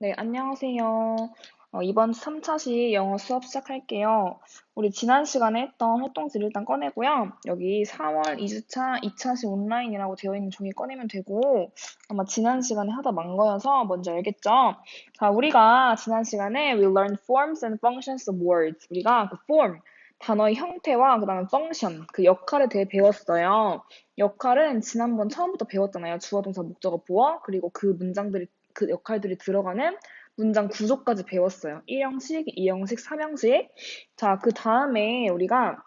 네, 안녕하세요. 어, 이번 3차시 영어 수업 시작할게요. 우리 지난 시간에 했던 활동지를 일단 꺼내고요. 여기 4월 2주차 2차시 온라인이라고 되어 있는 종이 꺼내면 되고, 아마 지난 시간에 하다 만 거여서 뭔지 알겠죠? 자, 우리가 지난 시간에 we learned forms and functions of words. 우리가 그 form, 단어의 형태와 그 다음에 function, 그 역할에 대해 배웠어요. 역할은 지난번 처음부터 배웠잖아요. 주어, 동사, 목적어, 보어, 그리고 그 문장들이 그 역할들이 들어가는 문장 구조까지 배웠어요. 1형식, 2형식, 3형식. 자, 그 다음에 우리가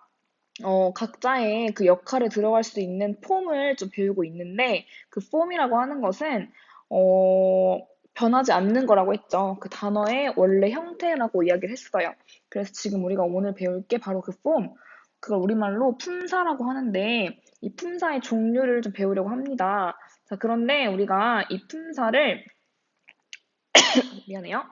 어, 각자의 그 역할에 들어갈 수 있는 폼을 좀 배우고 있는데 그 폼이라고 하는 것은 어, 변하지 않는 거라고 했죠. 그 단어의 원래 형태라고 이야기를 했어요. 그래서 지금 우리가 오늘 배울 게 바로 그 폼. 그걸 우리말로 품사라고 하는데 이 품사의 종류를 좀 배우려고 합니다. 자, 그런데 우리가 이 품사를 미안해요.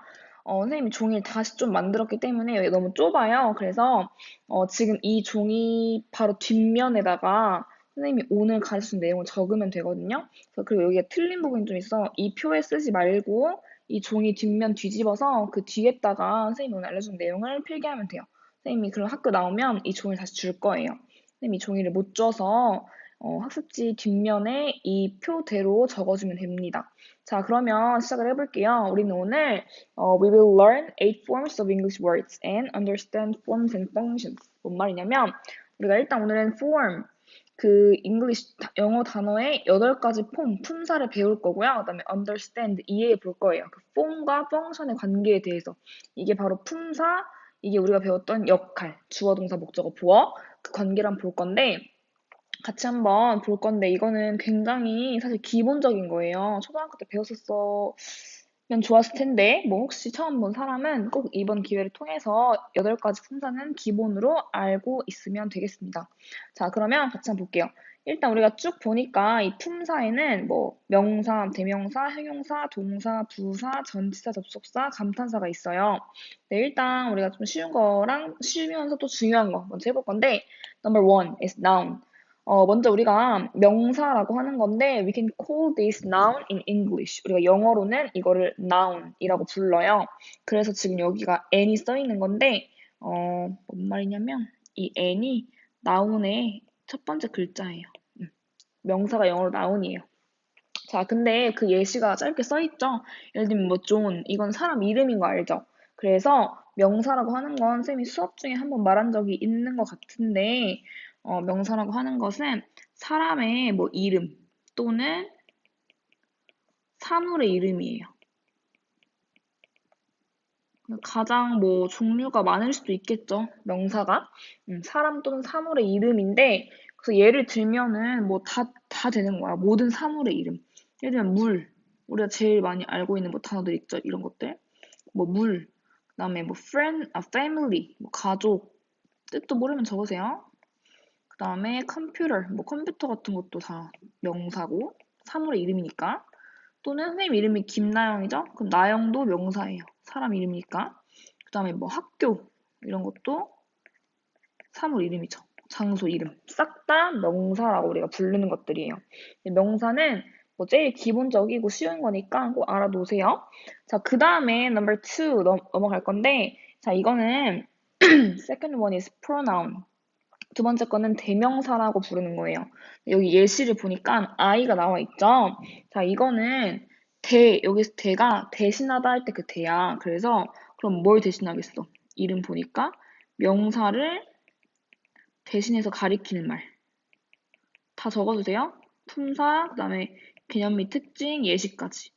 어, 선생님이 종이를 다시 좀 만들었기 때문에 너무 좁아요. 그래서 어, 지금 이 종이 바로 뒷면에다가 선생님이 오늘 가르친 내용을 적으면 되거든요. 그리고 여기에 틀린 부분이 좀 있어. 이 표에 쓰지 말고 이 종이 뒷면 뒤집어서 그 뒤에다가 선생님이 오늘 알려준 내용을 필기하면 돼요. 선생님이 그럼 학교 나오면 이 종이를 다시 줄 거예요. 선생님이 종이를 못 줘서 어, 학습지 뒷면에 이 표대로 적어주면 됩니다. 자, 그러면 시작을 해볼게요. 우리는 오늘 어, we will learn eight forms of English words and understand forms and functions. 뭔 말이냐면 우리가 일단 오늘은 form, 그 English 영어 단어의 여덟 가지 폼, 품사를 배울 거고요. 그다음에 understand 이해해 볼 거예요. 그 form과 function의 관계에 대해서 이게 바로 품사, 이게 우리가 배웠던 역할, 주어, 동사, 목적어, 보어 그 한번 볼 건데 같이 한번 볼 건데 이거는 굉장히 사실 기본적인 거예요. 초등학교 때 배웠었으면 좋았을 텐데 뭐 혹시 처음 본 사람은 꼭 이번 기회를 통해서 8가지 품사는 기본으로 알고 있으면 되겠습니다. 자 그러면 같이 한번 볼게요. 일단 우리가 쭉 보니까 이 품사에는 뭐 명사, 대명사, 형용사, 동사, 부사, 전치사, 접속사, 감탄사가 있어요. 네, 일단 우리가 좀 쉬운 거랑 쉬우면서 또 중요한 거 먼저 해볼 건데 number one is noun. 어, 먼저 우리가 명사라고 하는 건데 we can call this noun in English. 우리가 영어로는 이거를 noun이라고 불러요. 그래서 지금 여기가 n이 써 있는 건데 어, 뭔 말이냐면 이 n이 noun의 첫 번째 글자예요. 음, 명사가 영어로 noun이에요. 자, 근데 그 예시가 짧게 써 있죠. 예를 들면 뭐 존, 이건 사람 이름인 거 알죠? 그래서 명사라고 하는 건 쌤이 수업 중에 한번 말한 적이 있는 것 같은데 어, 명사라고 하는 것은 사람의 뭐 이름 또는 사물의 이름이에요. 가장 뭐 종류가 많을 수도 있겠죠. 명사가. 음, 사람 또는 사물의 이름인데 그래서 예를 들면은 뭐다다 되는 거야. 모든 사물의 이름. 예를 들면 물. 우리가 제일 많이 알고 있는 뭐 단어들 있죠. 이런 것들. 뭐 물. 그다음에 뭐 friend, 아 family, 뭐 가족. 뜻도 모르면 적으세요. 그다음에 컴퓨터, 뭐 컴퓨터 같은 것도 다 명사고 사물의 이름이니까. 또는 선생님 이름이 김나영이죠? 그럼 나영도 명사예요. 사람 이름이니까. 그 다음에 뭐 학교 이런 것도 사물 이름이죠. 장소 이름. 싹 다 명사라고 우리가 부르는 것들이에요. 명사는 뭐 제일 기본적이고 쉬운 거니까 꼭 알아놓으세요. 자, 그 다음에 number two 넘어갈 건데, 자, 이거는 second one is pronoun. 두 번째 거는 대명사라고 부르는 거예요. 여기 예시를 보니까 I가 나와 있죠. 자, 이거는 대, 여기서 대가 대신하다 할 때 그 대야. 그래서 그럼 뭘 대신하겠어? 이름 보니까 명사를 대신해서 가리키는 말. 다 적어주세요. 품사, 그 다음에 개념 및 특징, 예시까지.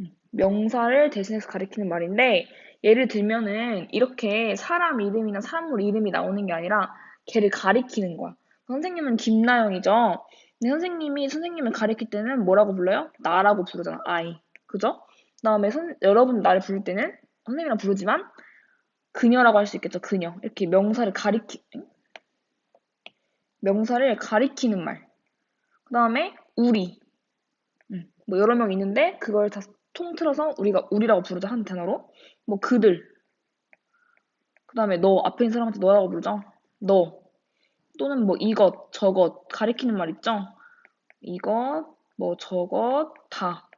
음, 명사를 대신해서 가리키는 말인데 예를 들면은 이렇게 사람 이름이나 사물 이름이 나오는 게 아니라 걔를 가리키는 거야. 선생님은 김나영이죠. 근데 선생님이 선생님을 가리킬 때는 뭐라고 불러요? 나라고 부르잖아. I. 그죠? 그다음에 선, 여러분 나를 부를 때는 선생님이랑 부르지만 그녀라고 할 수 있겠죠. 그녀. 이렇게 명사를 가리키 명사를 가리키는 말. 그다음에 우리. 음, 뭐 여러 명 있는데 그걸 다 통틀어서 우리가 우리라고 부르자 한 단어로. 뭐 그들. 그 다음에 너 앞에 있는 사람한테 너라고 부르죠. 너. 또는 뭐 이것, 저것 가리키는 말 있죠. 이것, 뭐 저것, 다.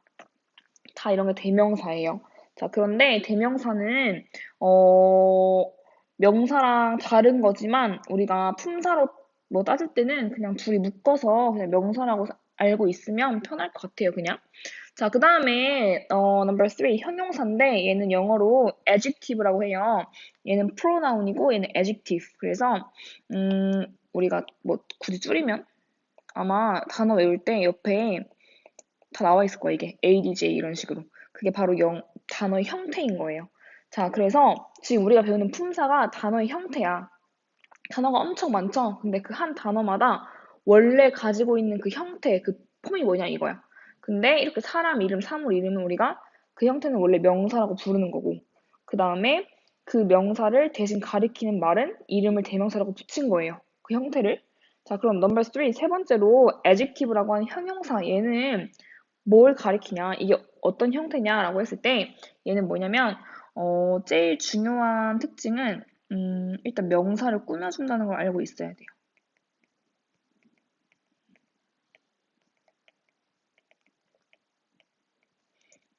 다 이런 게 대명사예요. 자, 그런데 대명사는, 어, 명사랑 다른 거지만 우리가 품사로 뭐 따질 때는 그냥 둘이 묶어서 그냥 명사라고 알고 있으면 편할 것 같아요, 그냥. 자, 그 다음에 어, number three 형용사인데 얘는 영어로 adjective라고 해요. 얘는 pronoun이고 얘는 adjective. 그래서 음, 우리가 뭐 굳이 줄이면 아마 단어 외울 때 옆에 다 나와 있을 거예요, 이게. ADJ 이런 식으로. 그게 바로 영, 단어의 형태인 거예요. 자, 그래서 지금 우리가 배우는 품사가 단어의 형태야. 단어가 엄청 많죠? 근데 그 한 단어마다 원래 가지고 있는 그 형태, 그 폼이 뭐냐 이거야. 근데 이렇게 사람 이름, 사물 이름은 우리가 그 형태는 원래 명사라고 부르는 거고, 그 다음에 그 명사를 대신 가리키는 말은 이름을 대명사라고 붙인 거예요. 그 형태를. 자, 그럼 넘버 3, 세 번째로 adjective라고 하는 형용사. 얘는 뭘 가리키냐, 이게 어떤 형태냐라고 했을 때 얘는 뭐냐면 어, 제일 중요한 특징은 음, 일단 명사를 꾸며준다는 걸 알고 있어야 돼요.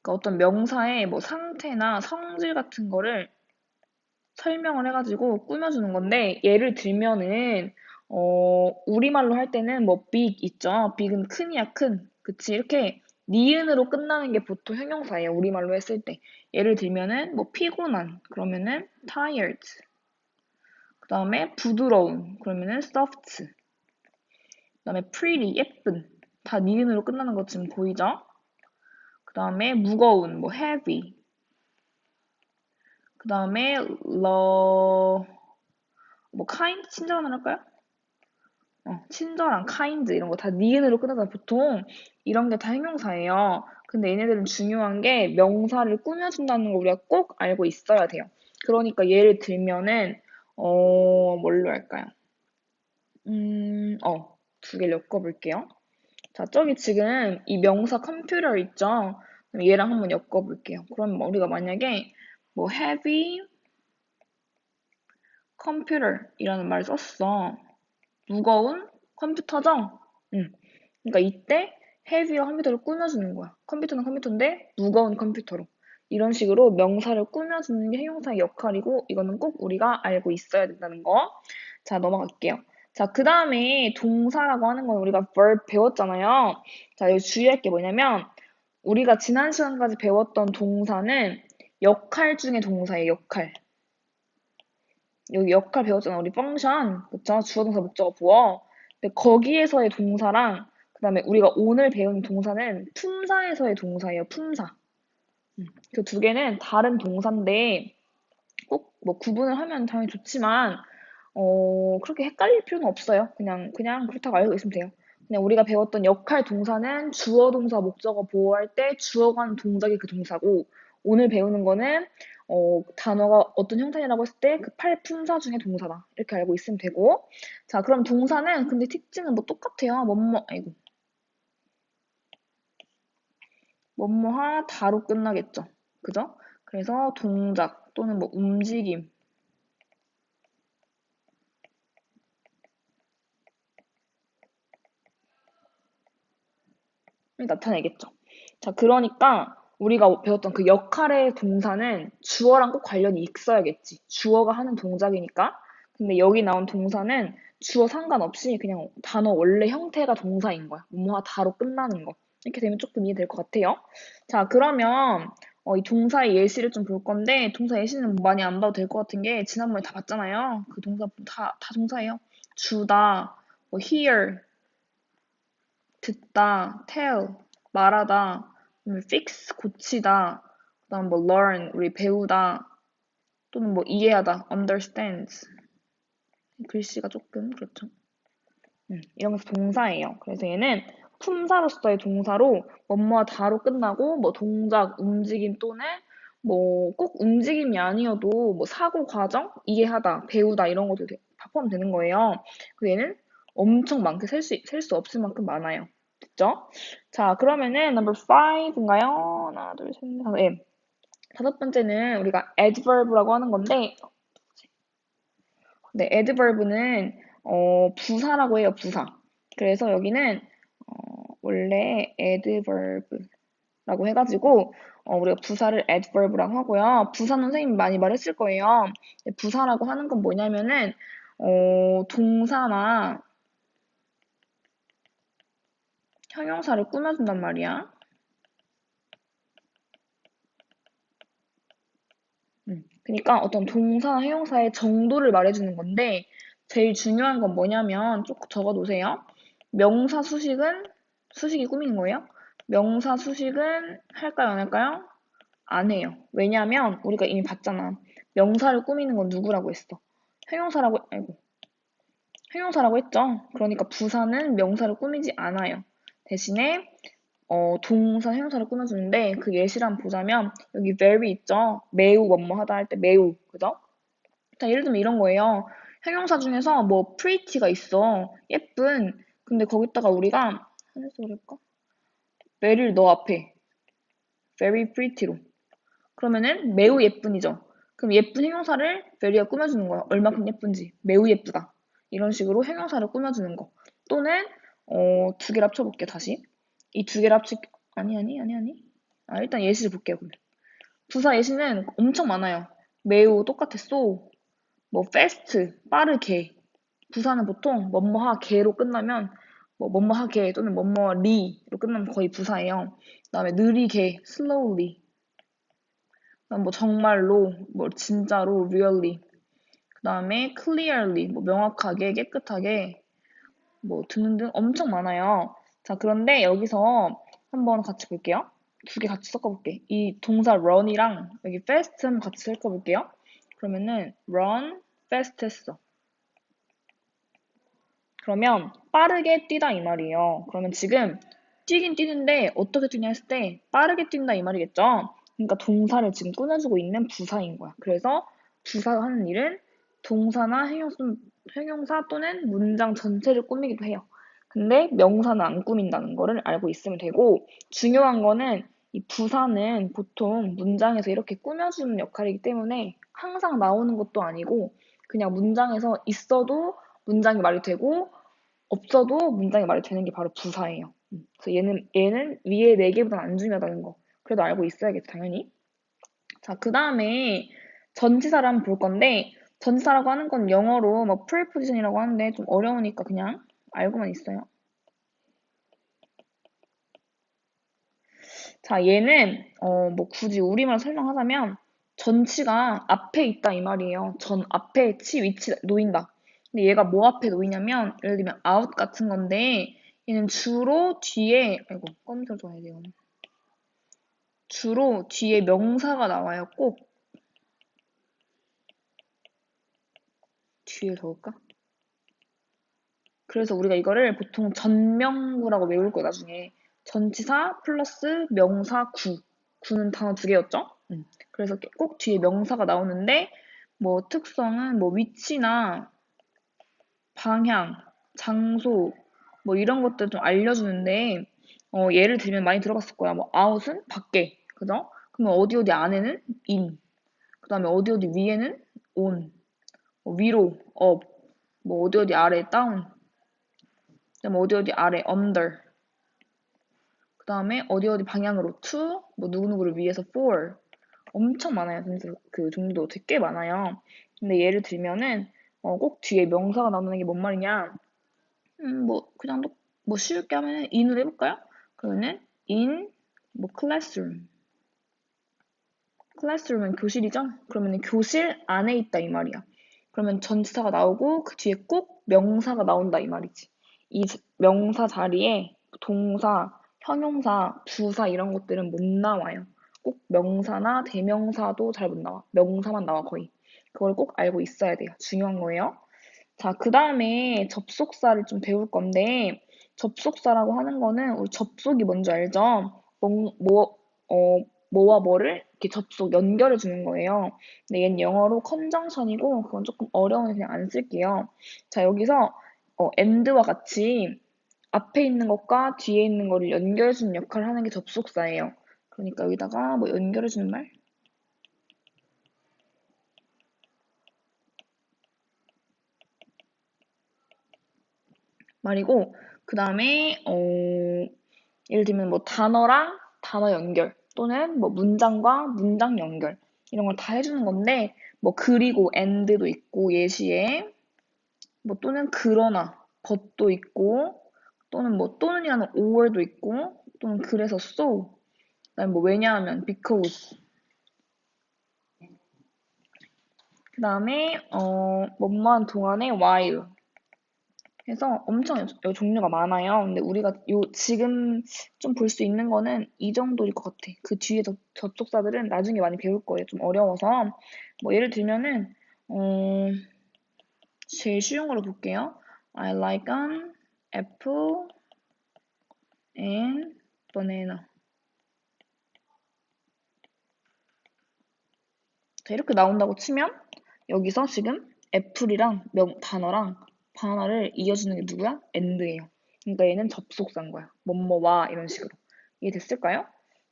그러니까 어떤 명사의 뭐 상태나 성질 같은 거를 설명을 해가지고 꾸며주는 건데 예를 들면은 어, 우리말로 할 때는 뭐 big 있죠. big은 큰이야 큰. 그치 이렇게 니은으로 끝나는 게 보통 형용사예요. 우리말로 했을 때. 예를 들면은 뭐 피곤한 그러면은 tired. 그 다음에 부드러운 그러면은 soft. 그 다음에 pretty 예쁜 다 니은으로 끝나는 것 지금 보이죠? 그 다음에 무거운 뭐 heavy. 그 다음에 low 뭐 kind 친절한 할까요? 어, 친절한, kind 이런 거 다 니은으로 끝나서 보통 이런 게 다 형용사예요. 근데 얘네들은 중요한 게 명사를 꾸며준다는 걸 우리가 꼭 알고 있어야 돼요. 그러니까 예를 들면은 어 뭘로 할까요? 음, 어, 두 개를 엮어볼게요. 자, 저기 지금 이 명사 컴퓨터 있죠? 얘랑 한번 엮어볼게요. 그럼 우리가 만약에 뭐 heavy computer이라는 말을 썼어. 무거운 컴퓨터죠? 응. 그러니까 이때 heavy와 컴퓨터를 꾸며주는 거야. 컴퓨터는 컴퓨터인데 무거운 컴퓨터로. 이런 식으로 명사를 꾸며주는 게 형용사의 역할이고 이거는 꼭 우리가 알고 있어야 된다는 거. 자, 넘어갈게요. 자, 그 다음에 동사라고 하는 건 우리가 verb 배웠잖아요. 자, 여기 주의할 게 뭐냐면 우리가 지난 시간까지 배웠던 동사는 역할 중의 동사예요, 역할. 여기 역할 배웠잖아. 우리 펑션. 그쵸? 주어, 동사, 목적어, 보어. 근데 거기에서의 동사랑 그 다음에 우리가 오늘 배운 동사는 품사에서의 동사예요. 품사. 음, 그두 개는 다른 동사인데 꼭 뭐 구분을 하면 당연히 좋지만 어, 그렇게 헷갈릴 필요는 없어요. 그냥 그냥 그렇다고 알고 있으면 돼요. 그냥 우리가 배웠던 역할 동사는 주어, 동사, 목적어 보호할 때 주어가 하는 동작이 그 동사고 오늘 배우는 거는 어, 단어가 어떤 형태냐라고 했을 때 그 팔품사 중에 동사다. 이렇게 알고 있으면 되고. 자, 그럼 동사는 근데 특징은 뭐 똑같아요. 뭐뭐, 아이고. 뭐뭐하 다로 끝나겠죠. 그죠? 그래서 동작 또는 뭐 움직임. 나타내겠죠. 자, 그러니까 우리가 배웠던 그 역할의 동사는 주어랑 꼭 관련이 있어야겠지. 주어가 하는 동작이니까. 근데 여기 나온 동사는 주어 상관없이 그냥 단어 원래 형태가 동사인 거야. 뭐뭐하 다로 끝나는 거. 이렇게 되면 조금 이해될 것 같아요. 자, 그러면 어, 이 동사의 예시를 좀 볼 건데 동사 예시는 많이 안 봐도 될 것 같은 게 지난번에 다 봤잖아요. 그 동사 다, 다 동사예요. 주다, 뭐 hear, 듣다, tell, 말하다, fix 고치다, 그 다음 뭐 learn 우리 배우다 또는 뭐 이해하다 understands 글씨가 조금 그렇죠. 음, 이런 것서 동사예요. 그래서 얘는 품사로서의 동사로 뭐뭐와 다로 끝나고 뭐 동작, 움직임 또는 뭐 꼭 움직임이 아니어도 뭐 사고 과정, 이해하다, 배우다 이런 것도 다 포함되는 거예요. 그 얘는 엄청 많게 셀 수 셀 수 없을 만큼 많아요. 됐죠? 자, 그러면은 number five인가요? 하나, 둘, 셋, 넷, 다섯. 예. 다섯 번째는 우리가 adverb라고 하는 건데, 네, adverb는 어, 부사라고 해요, 부사. 그래서 여기는 어, 원래 adverb라고 해가지고 어, 우리가 부사를 adverb라고 하고요. 부사는 선생님이 많이 말했을 거예요. 부사라고 하는 건 뭐냐면은 어, 동사나 형용사를 꾸며준단 말이야. 음, 그러니까 어떤 동사나 형용사의 정도를 말해주는 건데 제일 중요한 건 뭐냐면 쭉 적어놓으세요. 명사 수식은 수식이 꾸미는 거예요. 명사 수식은 할까요 안 할까요? 안 해요. 왜냐하면 우리가 이미 봤잖아. 명사를 꾸미는 건 누구라고 했어? 형용사라고 아이고 형용사라고 했죠. 그러니까 부사는 명사를 꾸미지 않아요. 대신에 어, 동사, 형용사를 꾸며주는데 그 예시를 한번 보자면 여기 very 있죠. 매우 뭐뭐하다 할 때 매우 그죠? 자 예를 들면 이런 거예요. 형용사 중에서 뭐 pretty가 있어. 예쁜. 근데 거기다가 우리가 하늘서 그럴까? very를 너 앞에 very pretty로 그러면은 매우 예쁜이죠. 그럼 예쁜 형용사를 very가 꾸며주는 거야. 얼마큼 예쁜지. 매우 예쁘다. 이런 식으로 형용사를 꾸며주는 거. 또는 어, 두 개를 합쳐볼게 다시. 이 두 개를 합치 아니 아니 아니 아니. 아 일단 예시를 볼게요 그러면. 부사 예시는 엄청 많아요. 매우 똑같았어. 뭐 fast 빠르게. 부사는 보통 뭐뭐하게로 끝나면 뭐 뭐뭐하게 또는 뭐뭐리로 끝나면 거의 부사예요. 그다음에 느리게 slowly. 뭐 정말로 뭐 진짜로 really. 그다음에 clearly 뭐 명확하게 깨끗하게 뭐 등등 엄청 많아요. 자, 그런데 여기서 한번 같이 볼게요. 두 개 같이 섞어볼게. 이 동사 run이랑 여기 fast 한번 같이 섞어볼게요. 그러면은 run fast 했어. 그러면 빠르게 뛰다 이 말이에요. 그러면 지금 뛰긴 뛰는데 어떻게 뛰냐 했을 때 빠르게 뛴다 이 말이겠죠. 그러니까 동사를 지금 꾸며주고 있는 부사인 거야. 그래서 부사가 하는 일은 동사나 형용사, 형용사 또는 문장 전체를 꾸미기도 해요. 근데 명사는 안 꾸민다는 거를 알고 있으면 되고 중요한 거는 이 부사는 보통 문장에서 이렇게 꾸며주는 역할이기 때문에 항상 나오는 것도 아니고 그냥 문장에서 있어도 문장이 말이 되고 없어도 문장이 말이 되는 게 바로 부사예요. 음, 그래서 얘는 얘는 위에 네 개보다는 안 중요하다는 거. 그래도 알고 있어야겠죠, 당연히. 자, 그 다음에 전치사를 한번 볼 건데 전치사라고 하는 건 영어로 뭐 preposition이라고 하는데 좀 어려우니까 그냥 알고만 있어요. 자, 얘는 어, 뭐 굳이 우리말 설명하자면 전치가 앞에 있다 이 말이에요. 전 앞에 치 위치 놓인다. 근데 얘가 뭐 앞에 놓이냐면 예를 들면 out 같은 건데 얘는 주로 뒤에 아이고 껌좀 줘야 돼요. 주로 뒤에 명사가 나와요. 꼭 뒤에 적을까? 그래서 우리가 이거를 보통 전명구라고 외울 거야 나중에 전치사 플러스 명사 구 구는 단어 두 개였죠? 음. 그래서 꼭 뒤에 명사가 나오는데 뭐 특성은 뭐 위치나 방향, 장소 뭐 이런 것들 좀 알려주는데 어, 예를 들면 많이 들어봤을 거야. 뭐 out은 밖에, 그죠? 그러면 어디 어디 안에는 in, 그 다음에 어디 어디 위에는 뭐 위로 up, 뭐 어디 어디 아래 down, 그다음에 어디 어디 아래 under, 그 다음에 어디 어디 방향으로 to, 뭐 누구누구를 위해서 for 엄청 많아요. 그래서 그 종류도 되게 많아요. 근데 예를 들면은 어, 꼭 뒤에 명사가 나오는 게 뭔 말이냐? 음, 뭐 그냥 뭐 쉽게 하면 in으로 해볼까요? 그러면은 in 뭐 classroom. classroom은 교실이죠? 그러면 교실 안에 있다 이 말이야. 그러면 전치사가 나오고 그 뒤에 꼭 명사가 나온다 이 말이지. 이 명사 자리에 동사, 형용사, 부사 이런 것들은 못 나와요. 꼭 명사나 대명사도 잘 못 나와. 명사만 나와 거의. 그걸 꼭 알고 있어야 돼요. 중요한 거예요. 자, 그 다음에 접속사를 좀 배울 건데, 접속사라고 하는 거는 우리 접속이 뭔지 알죠? 뭐, 뭐, 어, 뭐와 뭐를 이렇게 접속, 연결해 주는 거예요. 근데 얘는 영어로 컨정션이고, 그건 조금 어려우니 그냥 안 쓸게요. 자, 여기서, 어, and와 같이 앞에 있는 것과 뒤에 있는 거를 연결해 주는 역할을 하는 게 접속사예요. 그러니까 여기다가 뭐 연결해 주는 말? 말이고 그 다음에 어, 예를 들면 뭐 단어랑 단어 연결 또는 뭐 문장과 문장 연결 이런 걸 다 해주는 건데 뭐 그리고 and도 있고 예시에 뭐 또는 그러나 것도 있고 또는 뭐 또는이라는 or도 있고 또는 그래서 so 그다음에 뭐 왜냐하면 because 그 다음에 어 뭐뭐한 동안에 while 그래서 엄청 여- 여- 종류가 많아요. 근데 우리가 요 지금 좀 볼 수 있는 거는 이 정도일 것 같아. 그 뒤에 저, 접속사들은 나중에 많이 배울 거예요. 좀 어려워서 뭐 예를 들면은 어, 제일 쉬운 걸로 볼게요. I like an apple and banana. 자, 이렇게 나온다고 치면 여기서 지금 애플이랑 명, 단어랑 바나나를 이어주는 게 누구야? and예요. 그러니까 얘는 접속사인 거야. 뭐뭐와 이런 식으로. 이해됐을까요?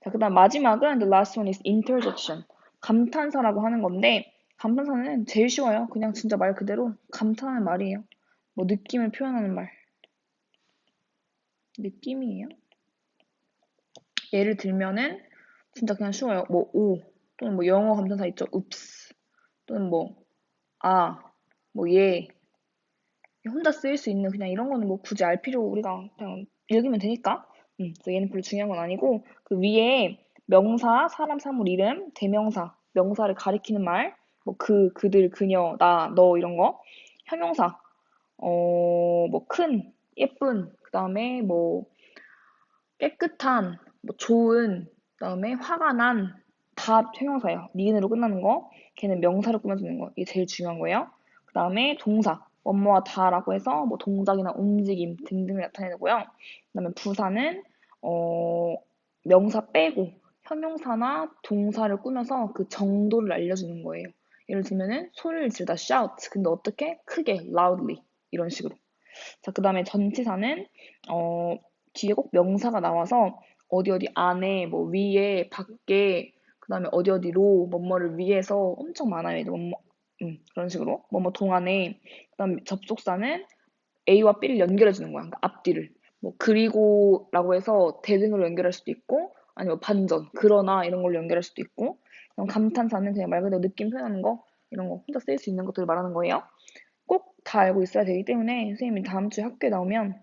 자, 그 다음 마지막은 the last one is interjection. 감탄사라고 하는 건데 감탄사는 제일 쉬워요. 그냥 진짜 말 그대로 감탄하는 말이에요. 뭐 느낌을 표현하는 말. 느낌이에요. 예를 들면은 진짜 그냥 쉬워요. 뭐 오, 또는 뭐 영어 감탄사 있죠. oops. 또는 뭐 아, 뭐 예. 혼자 쓰일 수 있는 그냥 이런 거는 뭐 굳이 알 필요 우리가 그냥 읽으면 되니까. 음, 그래서 얘는 별로 중요한 건 아니고 그 위에 명사, 사람, 사물, 이름, 대명사, 명사를 가리키는 말, 뭐 그, 그들, 그녀, 나, 너 이런 거, 형용사, 어, 뭐 큰, 예쁜, 그 다음에 뭐 깨끗한, 뭐 좋은, 그 다음에 화가 난, 다 형용사예요. 니은으로 끝나는 거, 걔는 명사로 꾸며주는 거, 이게 제일 중요한 거예요. 그 다음에 동사, 뭐뭐와 다라고 해서 뭐 동작이나 움직임 등등을 나타내고요. 그 다음에 부사는 어, 명사 빼고 형용사나 동사를 꾸며서 그 정도를 알려주는 거예요. 예를 들면은 소리를 지르다 shout. 근데 어떻게? 크게, loudly. 이런 식으로. 자, 그 다음에 전치사는 어, 뒤에 꼭 명사가 나와서 어디 어디 안에, 뭐 위에, 밖에, 그 다음에 어디 어디로, 뭐뭐를 위해서 엄청 많아요. 음, 그런 식으로. 뭐뭐 동안에. 그 다음 접속사는 A와 B를 연결해 주는 거야. 그러니까 앞뒤를. 뭐 그리고라고 해서 대등으로 연결할 수도 있고 아니면 반전, 그러나 이런 걸로 연결할 수도 있고 그럼 감탄사는 그냥 말 그대로 느낌 표현하는 거 이런 거 혼자 쓸 수 있는 것들을 말하는 거예요. 꼭 다 알고 있어야 되기 때문에 선생님이 다음 주에 학교에 나오면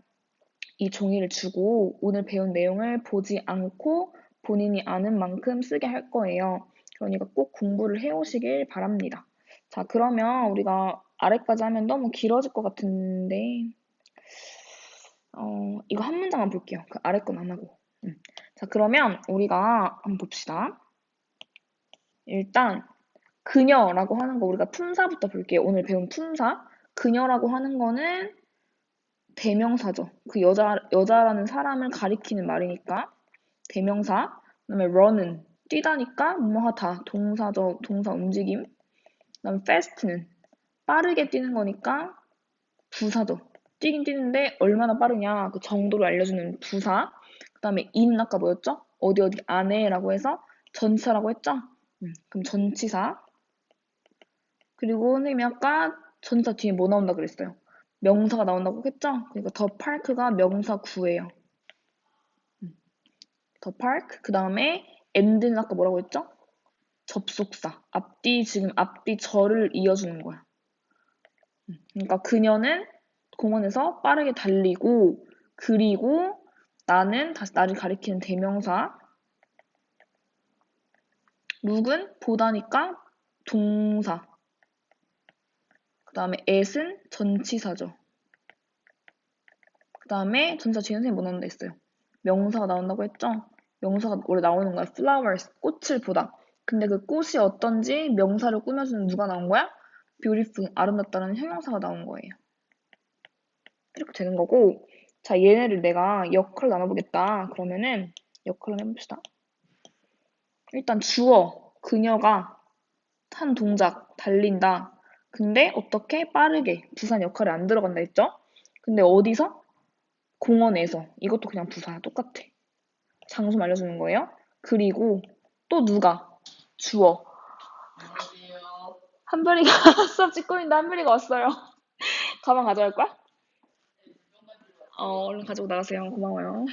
이 종이를 주고 오늘 배운 내용을 보지 않고 본인이 아는 만큼 쓰게 할 거예요. 그러니까 꼭 공부를 해오시길 바랍니다. 자, 그러면 우리가 아래까지 하면 너무 길어질 것 같은데 어, 이거 한 문장만 볼게요. 그 아래 건 안 하고. 음. 자, 그러면 우리가 한번 봅시다. 일단 그녀라고 하는 거 우리가 품사부터 볼게요. 오늘 배운 품사. 그녀라고 하는 거는 대명사죠. 그 여자 여자라는 사람을 가리키는 말이니까 대명사. 그 다음에 run은 뛰다니까 뭐 하다 동사죠. 동사 움직임. 그다음에 fast는 빠르게 뛰는 거니까 부사죠. 뛰긴 뛰는데 얼마나 빠르냐 그 정도를 알려주는 부사 그 다음에 in 아까 뭐였죠? 어디 어디 안에라고 해서 전치사라고 했죠? 음, 그럼 전치사 그리고 선생님이 아까 전치사 뒤에 뭐 나온다 그랬어요? 명사가 나온다고 했죠? 그러니까 더 파크가 명사 구예요. 음, 더 파크 그 다음에 and는 아까 뭐라고 했죠? 접속사. 앞뒤 지금 앞뒤 절을 이어주는 거야. 음, 그러니까 그녀는 공원에서 빠르게 달리고 그리고 나는 다시 나를 가리키는 대명사. 룩은 보다니까 동사. 그 다음에 at은 전치사죠. 그 다음에 전치사 선생님 뭐 나온다 했어요? 명사가 나온다고 했죠? 명사가 원래 나오는 거야. Flowers 꽃을 보다 근데 그 꽃이 어떤지 명사를 꾸며주는 누가 나온 거야? beautiful 아름답다라는 형용사가 나온 거예요. 이렇게 되는 거고 자 얘네를 내가 역할로 나눠보겠다. 그러면은 역할로 해봅시다. 일단 주어 그녀가 한 동작 달린다. 근데 어떻게 빠르게 부산 역할이 안 들어간다 했죠? 근데 어디서? 공원에서. 이것도 그냥 부사야 똑같아. 장소 알려주는 거예요. 그리고 또 누가 주어 한별이가 수업 찍고 있는데 한별이가 왔어요 가방 가져갈 거야? 어, 얼른 가지고 나가세요. 고마워요.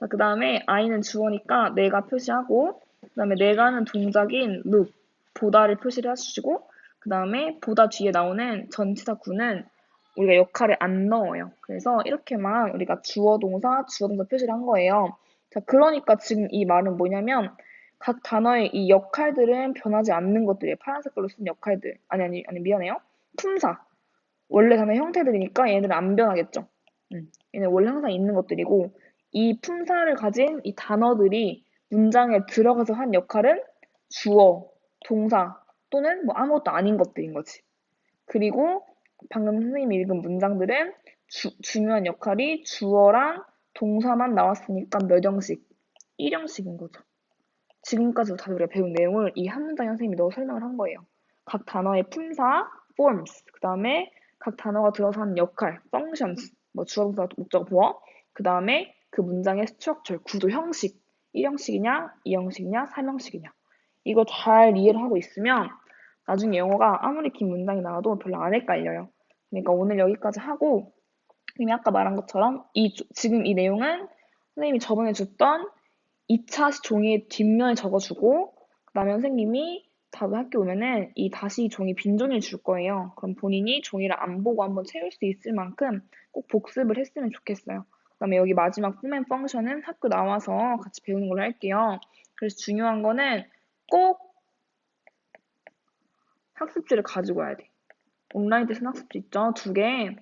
자, 그 다음에 I는 주어니까 내가 표시하고, 그 다음에 내가는 동작인 look, 보다를 표시를 해주시고, 그 다음에 보다 뒤에 나오는 전치사 구는 우리가 역할을 안 넣어요. 그래서 이렇게만 우리가 주어 동사, 주어 동사 표시를 한 거예요. 자, 그러니까 지금 이 말은 뭐냐면 각 단어의 이 역할들은 변하지 않는 것들이에요. 파란 색깔로 쓴 역할들. 아니, 아니, 아니, 미안해요. 품사. 원래 단어 형태들이니까 얘네들은 안 변하겠죠. 음, 얘네 원래 항상 있는 것들이고 이 품사를 가진 이 단어들이 문장에 들어가서 한 역할은 주어, 동사 또는 뭐 아무것도 아닌 것들인 거지. 그리고 방금 선생님이 읽은 문장들은 주, 중요한 역할이 주어랑 동사만 나왔으니까 몇 형식? 1형식인 거죠. 지금까지 다 우리가 배운 내용을 이 한 문장에 선생님이 넣어 설명을 한 거예요. 각 단어의 품사, forms, 그 다음에 각 단어가 들어서 하는 역할, functions, 뭐 주어, 동사, 목적, 보어, 그 다음에 그 문장의 structure, 구조, 형식, 1형식이냐, 2형식이냐, 3형식이냐. 이거 잘 이해를 하고 있으면 나중에 영어가 아무리 긴 문장이 나와도 별로 안 헷갈려요. 그러니까 오늘 여기까지 하고 이미 아까 말한 것처럼 이 지금 이 내용은 선생님이 저번에 줬던 2차 종이 뒷면에 적어주고 그다음에 선생님이 다음에 학교 오면은 이 다시 종이 빈 종이를 줄 거예요. 그럼 본인이 종이를 안 보고 한번 채울 수 있을 만큼 꼭 복습을 했으면 좋겠어요. 그다음에 여기 마지막 포맨 펑션은 학교 나와서 같이 배우는 걸로 할게요. 그래서 중요한 거는 꼭 학습지를 가지고 와야 돼. 온라인 때쓴 학습지 있죠? 두 개.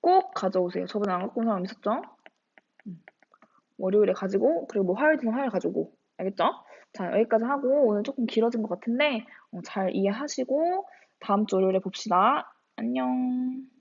꼭 가져오세요. 저번에 안 갖고 온 사람 있었죠? 음. 월요일에 가지고 그리고 뭐 화요일 되면 화요일 가지고 알겠죠? 자 여기까지 하고 오늘 조금 길어진 것 같은데 어, 잘 이해하시고 다음 주 월요일에 봅시다. 안녕.